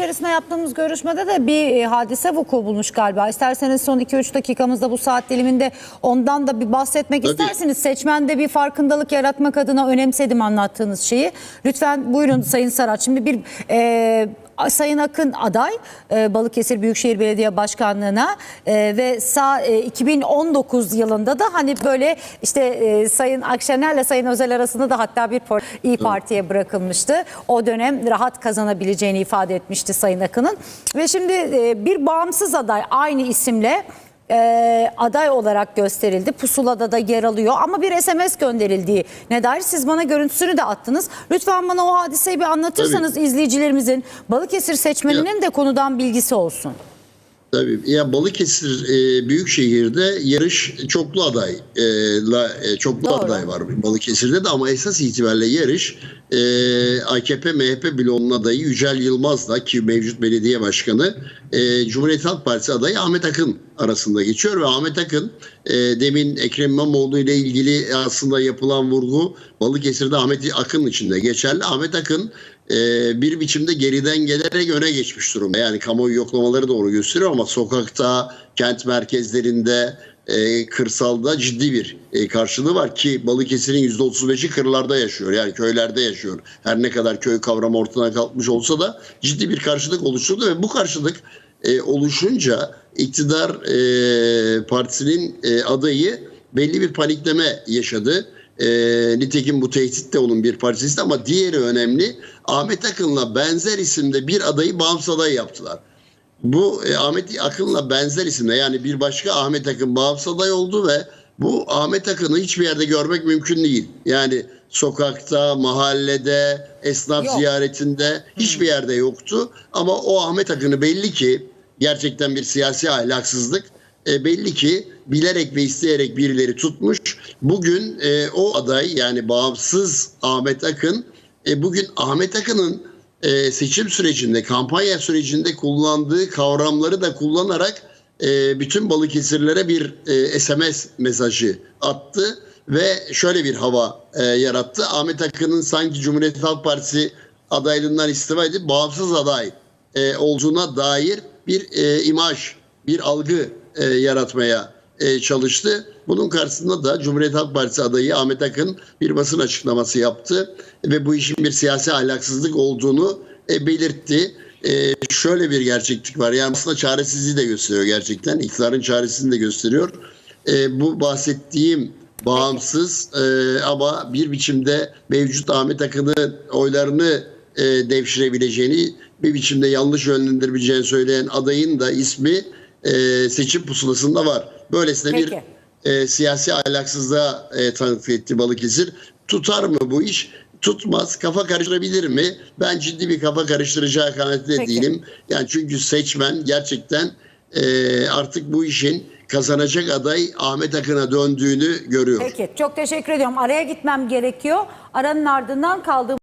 içerisinde yaptığımız görüşmede de bir e, hadise vuku bulmuş galiba. İsterseniz son 2-3 dakikamızda bu saat diliminde ondan da bir bahsetmek Tabii. isterseniz. Seçmende bir farkındalık yaratmak adına önemsedim anlattığınız şeyi. Lütfen buyurun Sayın Sarat. Şimdi bir e, Sayın Akın aday e, Balıkesir Büyükşehir Belediye Başkanlığı'na e, ve sağ, e, 2019 yılında da hani böyle işte e, Sayın Akşener'le Sayın Özel arasında da hatta bir İyi Parti'ye bırakılmıştı. O dönem rahat kazanabileceğini ifade etmişti Sayın Akın'ın. Ve şimdi e, bir bağımsız aday aynı isimle e, aday olarak gösterildi. Pusulada da yer alıyor ama bir SMS gönderildiği ne dair siz bana görüntüsünü de attınız. Lütfen bana o hadiseyi bir anlatırsanız izleyicilerimizin Balıkesir seçmeninin de konudan bilgisi olsun. Tabii. Ya Balıkesir e, Büyükşehir'de yarış çoklu adayla e, çoklu Doğru. aday var Balıkesir'de de ama esas itibariyle yarış e, AKP MHP bloğunun adayı Yücel Yılmaz'la ki mevcut belediye başkanı e, Cumhuriyet Halk Partisi adayı Ahmet Akın arasında geçiyor ve Ahmet Akın e, demin Ekrem İmamoğlu ile ilgili aslında yapılan vurgu Balıkesir'de Ahmet Akın için de geçerli. Ahmet Akın e, bir biçimde geriden gelerek öne geçmiş durumda. Yani kamuoyu yoklamaları doğru gösteriyor ama sokakta, kent merkezlerinde, e, kırsalda ciddi bir e, karşılığı var ki Balıkesir'in %35'i kırlarda yaşıyor. Yani köylerde yaşıyor. Her ne kadar köy kavramı ortadan kalkmış olsa da ciddi bir karşılık oluşturdu ve bu karşılık e, oluşunca iktidar e, partisinin e, adayı belli bir panikleme yaşadı. E, nitekim bu tehdit de onun bir parçası ama diğeri önemli. Ahmet Akın'la benzer isimde bir adayı bağımsız aday yaptılar. Bu e, Ahmet Akın'la benzer isimde yani bir başka Ahmet Akın bağımsız aday oldu ve bu Ahmet Akın'ı hiçbir yerde görmek mümkün değil. Yani sokakta, mahallede, esnaf Yok. ziyaretinde hiçbir yerde yoktu. Ama o Ahmet Akın'ı belli ki gerçekten bir siyasi ahlaksızlık e, belli ki bilerek ve isteyerek birileri tutmuş. Bugün e, o aday yani bağımsız Ahmet Akın e, bugün Ahmet Akın'ın e, seçim sürecinde, kampanya sürecinde kullandığı kavramları da kullanarak e, bütün Balıkesirlere bir e, SMS mesajı attı ve şöyle bir hava e, yarattı. Ahmet Akın'ın sanki Cumhuriyet Halk Partisi adaylığından istifa edip bağımsız aday e, olduğuna dair bir e, imaj, bir algı e, yaratmaya e, çalıştı. Bunun karşısında da Cumhuriyet Halk Partisi adayı Ahmet Akın bir basın açıklaması yaptı ve bu işin bir siyasi ahlaksızlık olduğunu e, belirtti. E, şöyle bir gerçeklik var. Yani aslında çaresizliği de gösteriyor gerçekten. İktidarın çaresizliğini de gösteriyor. E, bu bahsettiğim bağımsız e, ama bir biçimde mevcut Ahmet Akın'ın oylarını e, devşirebileceğini, bir biçimde yanlış yönlendirebileceğini söyleyen adayın da ismi e, seçim pusulasında var. Böylesine bir Peki. e, siyasi ahlaksızlığa e, tanıklık etti Balıkesir. Tutar mı bu iş? Tutmaz. Kafa karıştırabilir mi? Ben ciddi bir kafa karıştıracağı kanaatinde Peki. değilim. Yani çünkü seçmen gerçekten e, artık bu işin kazanacak aday Ahmet Akın'a döndüğünü görüyor. Peki çok teşekkür ediyorum. Araya gitmem gerekiyor. Aranın ardından kaldığım